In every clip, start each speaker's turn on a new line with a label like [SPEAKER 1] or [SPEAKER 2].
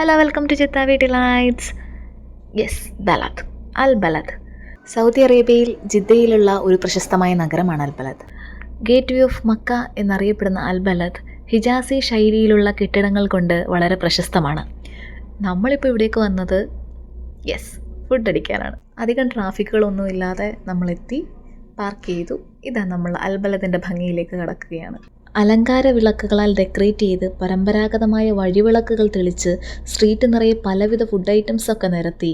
[SPEAKER 1] Hello welcome to ചിത്ത വീട്ടി lights yes Balad Al Balad Saudi അറേബ്യയിൽ ജിദ്ദയിലുള്ള ഒരു പ്രശസ്തമായ നഗരമാണ് Al Balad gate way of Mecca എന്നറിയപ്പെടുന്ന അൽ ബലദ് ഹിജാസി ശൈലിയിലുള്ള കെട്ടിടങ്ങൾ കൊണ്ട് വളരെ പ്രശസ്തമാണ്. നമ്മളിപ്പോൾ ഇവിടേക്ക് വന്നത് യെസ് ഫുഡ് അടിക്കാനാണ്. അധികം ട്രാഫിക്കുകളൊന്നും ഇല്ലാതെ നമ്മളെത്തി പാർക്ക് ചെയ്തു. ഇതാ നമ്മൾ അൽബലത്തിന്റെ ഭംഗിയിലേക്ക് കടക്കുകയാണ്. അലങ്കാര വിളക്കുകളാൽ ഡെക്കറേറ്റ് ചെയ്ത് പരമ്പരാഗതമായ വഴിവിളക്കുകൾ തെളിച്ച് സ്ട്രീറ്റ് നിറയെ പലവിധ ഫുഡ് ഐറ്റംസ് ഒക്കെ നിരത്തി.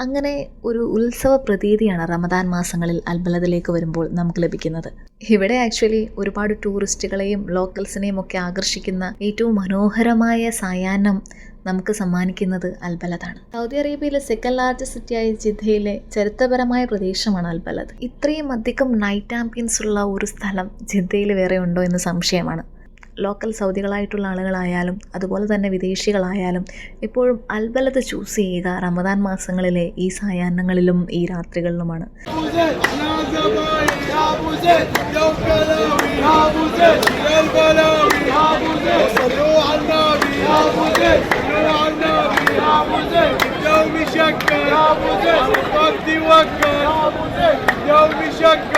[SPEAKER 1] അങ്ങനെ ഒരു ഉത്സവ പ്രതീതിയാണ് റമദാൻ മാസങ്ങളിൽ അൽബലദിലേക്ക് വരുമ്പോൾ നമുക്ക് ലഭിക്കുന്നത്. ഇവിടെ ആക്ച്വലി ഒരുപാട് ടൂറിസ്റ്റുകളെയും ലോക്കൽസിനെയും ഒക്കെ ആകർഷിക്കുന്ന ഏറ്റവും മനോഹരമായ സായാഹ്നം നമുക്ക് സമ്മാനിക്കുന്നത് അൽബലദാണ്. സൗദി അറേബ്യയിലെ സെക്കൻഡ് ലാർജസ്റ്റ് സിറ്റിയായ ജിദ്ദയിലെ ചരിത്രപരമായ പ്രദേശമാണ് അൽബലദ്. ഇത്രയും അധികം നൈറ്റ് ആംബിയൻസ് ഉള്ള ഒരു സ്ഥലം ജിദ്ദയിൽ വേറെ ഉണ്ടോ എന്ന് സംശയമാണ്. ലോക്കൽ സൗദികളായിട്ടുള്ള ആളുകളായാലും അതുപോലെ തന്നെ വിദേശികളായാലും എപ്പോഴും അൽബലത്ത് ചൂസ് ചെയ്യുക റമദാൻ മാസങ്ങളിലെ ഈ സായാഹ്നങ്ങളിലും ഈ രാത്രികളിലുമാണ്
[SPEAKER 2] يا ابو زيد يا ابو زيد يا ابو بلاوي يا ابو زيد يا البلاوي يا ابو زيد صلوا على النبي يا ابو زيد صلوا على النبي يا ابو زيد يوم شكر يا ابو زيد عرفك وكر يا ابو زيد يوم شكر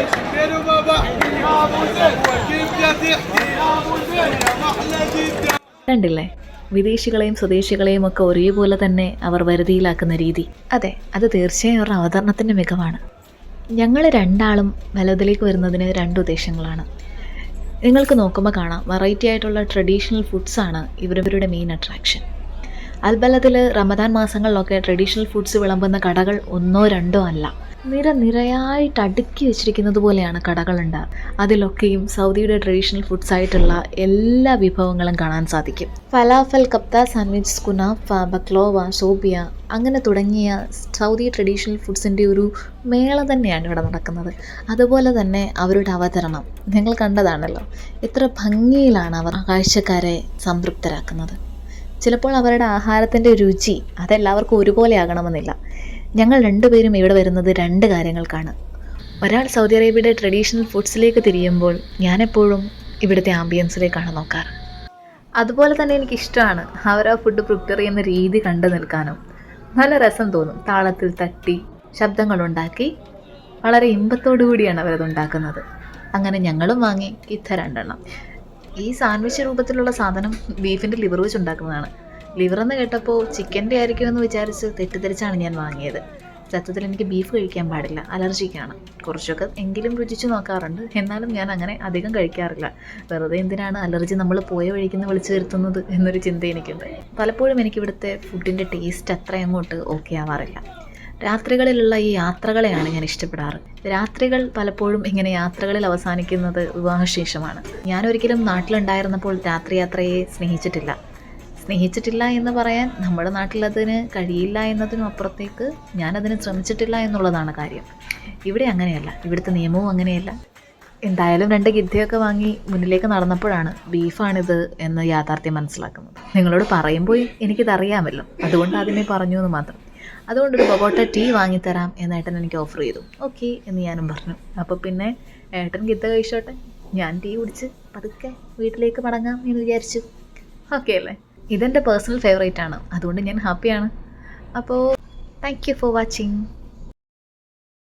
[SPEAKER 2] ابو زيد غير ما بحكي يا ابو زيد كيف تحكي يا ابو زيد يا محلى جدا
[SPEAKER 1] കണ്ടില്ലേ വിദേശികളെയും സ്വദേശികളെയും ഒക്കെ ഒരേപോലെ തന്നെ അവർ വരുതിയിലാക്കുന്ന രീതി അതെ അത് തീർച്ചയായും അവരുടെ അവതരണത്തിൻ്റെ മികവാണ് ഞങ്ങൾ രണ്ടാളും ബലത്തിലേക്ക് വരുന്നതിന് രണ്ട് ഉദ്ദേശങ്ങളാണ് നിങ്ങൾക്ക് നോക്കുമ്പോൾ കാണാം വെറൈറ്റി ആയിട്ടുള്ള ട്രഡീഷണൽ ഫുഡ്സാണ് ഇവരവരുടെ മെയിൻ അട്രാക്ഷൻ അൽബലത്തിൽ റമദാൻ മാസങ്ങളിലൊക്കെ ട്രഡീഷണൽ ഫുഡ്സ് വിളമ്പുന്ന കടകൾ ഒന്നോ രണ്ടോ അല്ല. നിര നിരയായിട്ട് അടുക്കി വെച്ചിരിക്കുന്നത് പോലെയാണ് കടകളുണ്ട്. അതിലൊക്കെയും സൗദിയുടെ ട്രഡീഷണൽ ഫുഡ്സ് ആയിട്ടുള്ള എല്ലാ വിഭവങ്ങളും കാണാൻ സാധിക്കും. ഫലാഫൽ കപ്ത സാൻഡ്വിച്ച് കുനാഫ ബക്ലോവ സോബിയ അങ്ങനെ തുടങ്ങിയ സൗദി ട്രഡീഷണൽ ഫുഡ്സിന്റെ ഒരു മേള തന്നെയാണ് ഇവിടെ നടക്കുന്നത്. അതുപോലെ തന്നെ അവരുടെ അവതരണം. നിങ്ങൾ കണ്ടതാണല്ലോ. എത്ര ഭംഗിയിലാണ് അവർ കാഴ്ചക്കാരെ സംതൃപ്തരാക്കുന്നത്. ചിലപ്പോൾ അവരുടെ ആഹാരത്തിന്റെ രുചി അതെല്ലാവർക്കും ഒരുപോലെ ആകണമെന്നില്ല ഞങ്ങൾ രണ്ടുപേരും ഇവിടെ വരുന്നത് രണ്ട് കാര്യങ്ങൾക്കാണ്. ഒരാൾ സൗദി അറേബ്യയുടെ ട്രഡീഷണൽ ഫുഡ്സിലേക്ക് തിരിയുമ്പോൾ ഞാനെപ്പോഴും ഇവിടുത്തെ ആംബിയൻസിലേക്കാണ് നോക്കാറ്. അതുപോലെ തന്നെ എനിക്കിഷ്ടമാണ് ആ ഫുഡ് പ്രിപ്പയർ ചെയ്യുന്ന രീതി കണ്ടു നിൽക്കാനും. നല്ല രസം തോന്നും. താളത്തിൽ തട്ടി ശബ്ദങ്ങളുണ്ടാക്കി വളരെ ഇമ്പത്തോടു കൂടിയാണ് അവരത് ഉണ്ടാക്കുന്നത് അങ്ങനെ ഞങ്ങളും വാങ്ങി ഇത്ത രണ്ടെണ്ണം. ഈ സാൻഡ്വിച്ച് രൂപത്തിലുള്ള സാധനം ബീഫിന്റെ ലിവർ വെച്ച് ഉണ്ടാക്കുന്നതാണ്. ലിവർ എന്ന് കേട്ടപ്പോൾ ചിക്കന്റെ ആയിരിക്കുമെന്ന് വിചാരിച്ച് തെറ്റിദ്ധരിച്ചാണ് ഞാൻ വാങ്ങിയത്. സത്യത്തിൽ എനിക്ക് ബീഫ് കഴിക്കാൻ പാടില്ല അലർജിക്കാണ്. കുറച്ചൊക്കെ എങ്കിലും രുചിച്ച് നോക്കാറുണ്ട്. എന്നാലും ഞാൻ അങ്ങനെ അധികം കഴിക്കാറില്ല. വെറുതെ എന്തിനാണ് അലർജി നമ്മൾ പോയ വഴിക്കുന്ന വിളിച്ചു വരുത്തുന്നത് എന്നൊരു ചിന്ത എനിക്കുണ്ട്. പലപ്പോഴും എനിക്കിവിടുത്തെ ഫുഡിന്റെ ടേസ്റ്റ് അത്ര അങ്ങോട്ട് ഓക്കെ ആവാറില്ല. രാത്രികളിലുള്ള ഈ യാത്രകളെയാണ് ഞാൻ ഇഷ്ടപ്പെടാറ്. രാത്രികൾ പലപ്പോഴും ഇങ്ങനെ യാത്രകളിൽ അവസാനിക്കുന്നത് വിവാഹശേഷമാണ്. ഞാനൊരിക്കലും നാട്ടിലുണ്ടായിരുന്നപ്പോൾ രാത്രി യാത്രയെ സ്നേഹിച്ചിട്ടില്ല. സ്നേഹിച്ചിട്ടില്ല എന്ന് പറയാൻ നമ്മുടെ നാട്ടിലതിന് കഴിയില്ല എന്നതിനും അപ്പുറത്തേക്ക് ഞാനതിന് ശ്രമിച്ചിട്ടില്ല എന്നുള്ളതാണ് കാര്യം. ഇവിടെ അങ്ങനെയല്ല. ഇവിടുത്തെ നിയമവും അങ്ങനെയല്ല. എന്തായാലും രണ്ട് ഗിദ്ധയൊക്കെ വാങ്ങി മുന്നിലേക്ക് നടന്നപ്പോഴാണ് ബീഫാണിത് എന്ന് യാഥാർത്ഥ്യം മനസ്സിലാക്കുന്നത്. നിങ്ങളോട് പറയുമ്പോൾ എനിക്കിതറിയാമല്ലോ. അതുകൊണ്ട് അതിനെ പറഞ്ഞു എന്ന് മാത്രം. അതുകൊണ്ടൊരു പൊഗോട്ട ടീ വാങ്ങിത്തരാം എന്ന് ഏട്ടൻ എനിക്ക് ഓഫർ ചെയ്തു. ഓക്കെ എന്ന് ഞാനും പറഞ്ഞു. അപ്പോൾ പിന്നെ ഏട്ടൻ ഗിത്ത കഴിച്ചോട്ടെ. ഞാൻ ടീ കുടിച്ച് പതുക്കെ വീട്ടിലേക്ക് മടങ്ങാം എന്ന് വിചാരിച്ചു. ഓക്കെ അല്ലേ? ഇതെന്റെ പേഴ്സണൽ ഫേവറേറ്റ് ആണ്. അതുകൊണ്ട് ഞാൻ ഹാപ്പിയാണ് അപ്പോൾ താങ്ക് യു ഫോർ വാച്ചിങ്